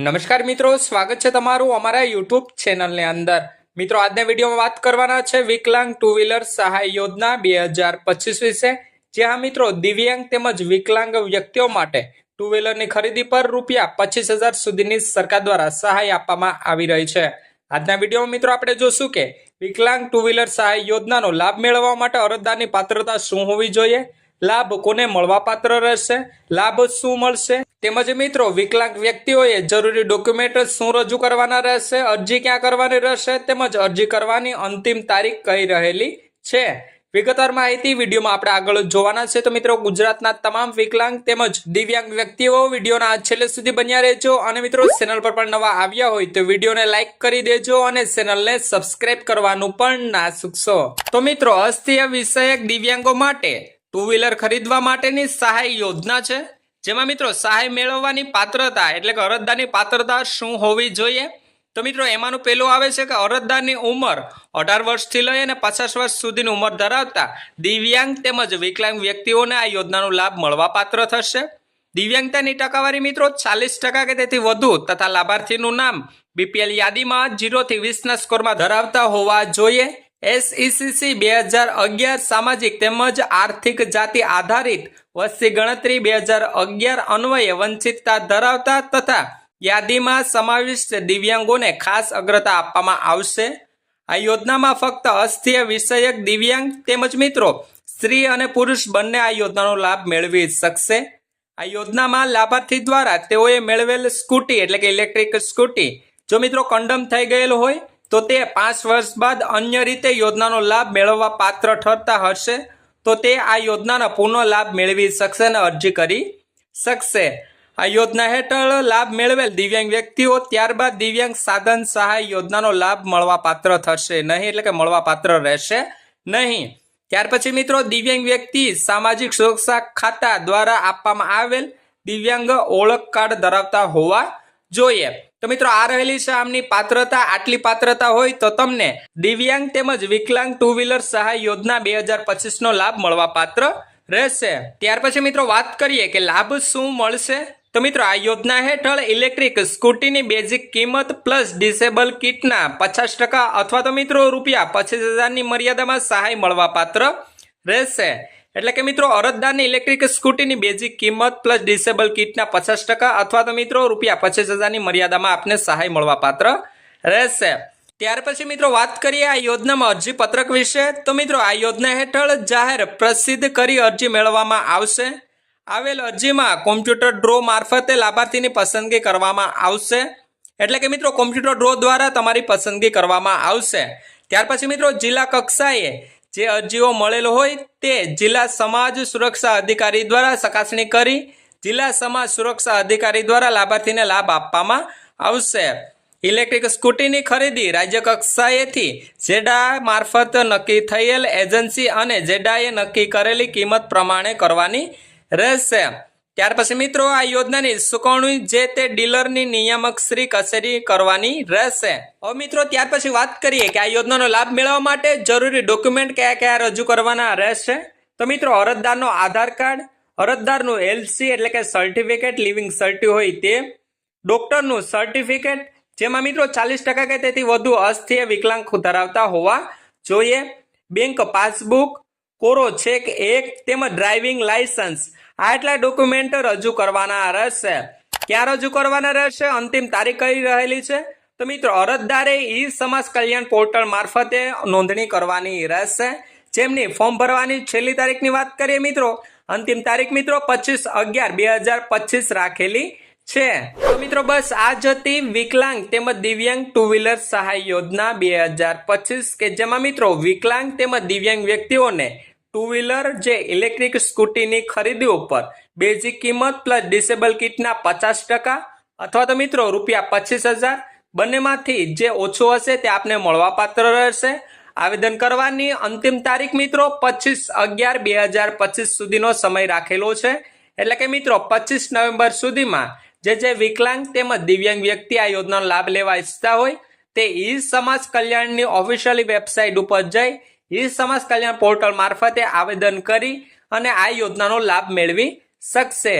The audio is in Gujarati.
નમસ્કાર મિત્રો, સ્વાગત છે તમારું અમારા યુટ્યુબ ચેનલની અંદર. મિત્રો, આજના વિડીયોમાં વાત કરવાના છે વિકલાંગ ટુ વ્હીલર સહાય યોજના બે હજાર પચીસ વિશે. જ્યાં મિત્રો, દિવ્યાંગ તેમજ વિકલાંગ વ્યક્તિઓ માટે ટુ વ્હીલરની ખરીદી પર રૂપિયા પચીસ હજાર સુધીની સરકાર દ્વારા સહાય આપવામાં આવી રહી છે. આજના વિડીયોમાં મિત્રો આપણે જોશું કે વિકલાંગ ટુ વ્હીલર સહાય યોજનાનો લાભ મેળવવા માટે અરજદારની પાત્રતા શું હોવી જોઈએ? લાભ કોને મળવાપાત્ર રહેશે? લાભ શું મળશે? તેમજ મિત્રો, વિકલાંગ વ્યક્તિઓએ જરૂરી ડોક્યુમેન્ટ શું રજૂ કરવાના રહેશે? અરજી ક્યાં કરવાની રહેશે? તેમજ અરજી કરવાની અંતિમ તારીખ કઈ રહેલી છે? વિગતવાર માહિતી વિડીયોમાં આપણે આગળ જોવાના છે. તો મિત્રો, ગુજરાતના તમામ વિકલાંગ તેમજ દિવ્યાંગ વ્યક્તિઓ વિડીયોના છેલ્લે સુધી બન્યા રહેજો. અને મિત્રો, ચેનલ પર પણ નવા આવ્યા હોય તો વિડીયોને લાઇક કરી દેજો અને ચેનલને સબસ્ક્રાઇબ કરવાનું પણ ના ચૂકશો. તો મિત્રો, અસ્થિય વિષયક દિવ્યાંગો માટે ટુ વ્હીલર ખરીદવા માટેની સહાય યોજના છે. જેમાં મિત્રો સહાય મેળવવાની પાત્રતા એટલે કે અરજદારની પાત્રતા શું હોવી જોઈએ? તો મિત્રો એમાંનું પહેલું આવે છે કે અરજદારની ઉંમર અઢાર વર્ષથી લઈ અને પચાસ વર્ષ સુધીની ઉંમર ધરાવતા દિવ્યાંગ તેમજ વિકલાંગ વ્યક્તિઓને આ યોજનાનો લાભ મળવા પાત્ર થશે. દિવ્યાંગતાની ટકાવારી મિત્રો ચાલીસ ટકા કે તેથી વધુ તથા લાભાર્થીનું નામ બીપીએલ યાદીમાં જીરોથી વીસના સ્કોરમાં ધરાવતા હોવા જોઈએ. એસઈસીસી બે હજાર અગિયાર સામાજિક તેમજ આર્થિક જાતિ આધારિત વસ્તી ગણતરી બે હજાર અગિયાર અન્વયે વંચિતતા ધરાવતા તથા યાદીમાં સમાવિષ્ટ દિવ્યાંગોને ખાસ અગ્રતા આપવામાં આવશે. આ યોજનામાં ફક્ત અસ્થિય વિષયક દિવ્યાંગ તેમજ મિત્રો, સ્ત્રી અને પુરુષ બંને આ યોજનાનો લાભ મેળવી શકશે. આ યોજનામાં લાભાર્થી દ્વારા તેઓએ મેળવેલ સ્કૂટી એટલે કે ઇલેક્ટ્રિક સ્કૂટી, જો મિત્રો કંડમ થઈ ગયેલ હોય તો તે પાંચ વર્ષ બાદ અન્ય રીતે યોજનાનો લાભ મેળવવા પાત્ર ઠરતા હશે. તો તે આ યોજનાનો પુનઃ લાભ મેળવી શકશે અને અરજી કરી શકશે. આ યોજના હેઠળ લાભ મેળવેલ દિવ્યાંગ વ્યક્તિઓ ત્યારબાદ દિવ્યાંગ સાધન સહાય યોજનાનો લાભ મળવા પાત્ર થશે. નહીં એટલે કે મળવા પાત્ર રહેશે નહીં. ત્યાર પછી મિત્રો દિવ્યાંગ વ્યક્તિ સામાજિક સુરક્ષા ખાતા દ્વારા આપવામાં આવેલ દિવ્યાંગ ઓળખ કાર્ડ ધરાવતા હોવા જોઈએ. તો મિત્રો, આ રહેલી છે આમની પાત્રતા, આટલી પાત્રતા હોય તો તમને દિવ્યાંગ તેમજ વિકલાંગ ટુ વ્હીલર સહાય યોજના બે હજાર પચીસનો લાભ મળવા પાત્ર રહેશે. ત્યાર પછી મિત્રો, વાત કરીએ કે લાભ શું મળશે? તો મિત્રો, આ યોજના હેઠળ ઇલેક્ટ્રિક સ્કૂટીની બેઝિક કિંમત પ્લસ ડિસેબલ કિટના પચાસ ટકા અથવા તો મિત્રો, રૂપિયા પચીસ હજારની મર્યાદામાં સહાય મળવા પાત્ર રહેશે. એટલે કે મિત્રો, અરજદારની ઇલેક્ટ્રિક સ્કૂટીની બેઝિક કિંમત પ્લસ ડિસેબલ કિટના પચાસ ટકા અથવા તો મિત્રો, રૂપિયા પચીસ હજારની મર્યાદામાં આપને સહાય મળવા પાત્ર રહેશે. ત્યાર પછી મિત્રો, વાત કરીએ આ યોજનામાં અરજી પત્રક વિશે. તો મિત્રો, આ યોજના હેઠળ જાહેર પ્રસિદ્ધ કરી અરજી મેળવવામાં આવશે. આવેલ અરજીમાં કોમ્પ્યુટર ડ્રો મારફતે લાભાર્થીની પસંદગી કરવામાં આવશે. એટલે કે મિત્રો કોમ્પ્યુટર ડ્રો દ્વારા તમારી પસંદગી કરવામાં આવશે. ત્યાર પછી મિત્રો, જિલ્લા કક્ષાએ જે અરજીઓ મળેલો હોય તે જિલ્લા સમાજ સુરક્ષા અધિકારી દ્વારા ચકાસણી કરી જિલ્લા સમાજ સુરક્ષા અધિકારી દ્વારા લાભાર્થીને લાભ આપવામાં આવશે. ઇલેક્ટ્રિક સ્કૂટીની ખરીદી રાજ્ય કક્ષાએથી જેડા મારફત નક્કી થયેલ એજન્સી અને જેડાએ નક્કી કરેલી કિંમત પ્રમાણે કરવાની રહેશે. ત્યાર પછી મિત્રો આ યોજનાની ચુકવણી જે તે ડીલરની નિયામક શ્રી કચેરી કરવાની રહેશે. હવે મિત્રો ત્યાર પછી વાત કરીએ કે આ યોજનાનો લાભ મેળવવા માટે જરૂરી ડોક્યુમેન્ટ કયા કયા રજૂ કરવાના રહેશે. તો મિત્રો અરજદારનો આધાર કાર્ડ, અરજદારનું એલસી એટલે કે સર્ટિફિકેટ લિવિંગ સર્ટી હોય તે ડોક્ટરનું સર્ટિફિકેટ જેમાં મિત્રો ચાલીસ ટકા કે તેથી વધુ અસ્થિય વિકલાંગ ધરાવતા હોવા જોઈએ. બેંક પાસબુક કોરો ચેક એક, તેમજ ડ્રાઇવિંગ લાયસન્સ આ એટલા ડોક્યુમેન્ટ રજૂ કરવાના રહેશે. ક્યાં રજૂ કરવાના રહેશે? અંતિમ તારીખ કઈ રહેલી છે? તો મિત્રો, અરજદારે ઈ સમાજ કલ્યાણ પોર્ટલ મારફતે નોંધણી કરવાની રહેશે. જેમની ફોર્મ ભરવાની છેલ્લી તારીખની વાત કરીએ મિત્રો. અંતિમ તારીખ મિત્રો પચીસ અગિયાર બે હજાર પચીસ રાખેલી છે. તો મિત્રો, બસ આ જ હતી વિકલાંગ તેમજ દિવ્યાંગ ટુ વ્હીલર સહાય યોજના બે હજાર પચીસ કે જેમાં મિત્રો વિકલાંગ તેમજ દિવ્યાંગ વ્યક્તિઓને ટુ વ્હીલર જે ઇલેક્ટ્રિક સ્કૂટીની ખરીદી ઉપર બેઝિક કિંમત પ્લસ ડિસેબલ કિટના પચાસ ટકા અથવા તો મિત્રો રૂપિયા પચીસ હજાર બંનેમાંથી જે ઓછું હશે તે આપને મળવાપાત્ર રહેશે. આવેદન કરવાની અંતિમ તારીખ મિત્રો પચીસ અગિયાર બે હજાર પચીસ સુધીનો સમય રાખેલો છે. એટલે કે મિત્રો પચીસ નવેમ્બર સુધીમાં જે જે વિકલાંગ તેમજ દિવ્યાંગ વ્યક્તિ આ યોજનાનો લાભ લેવા ઈચ્છતા હોય તે ઈ સમાજ કલ્યાણની ઓફિશિયલી વેબસાઇટ ઉપર જઈ ઈ સમાજ કલ્યાણ પોર્ટલ મારફતે આવેદન કરી અને આ યોજનાનો લાભ મેળવી શકશે.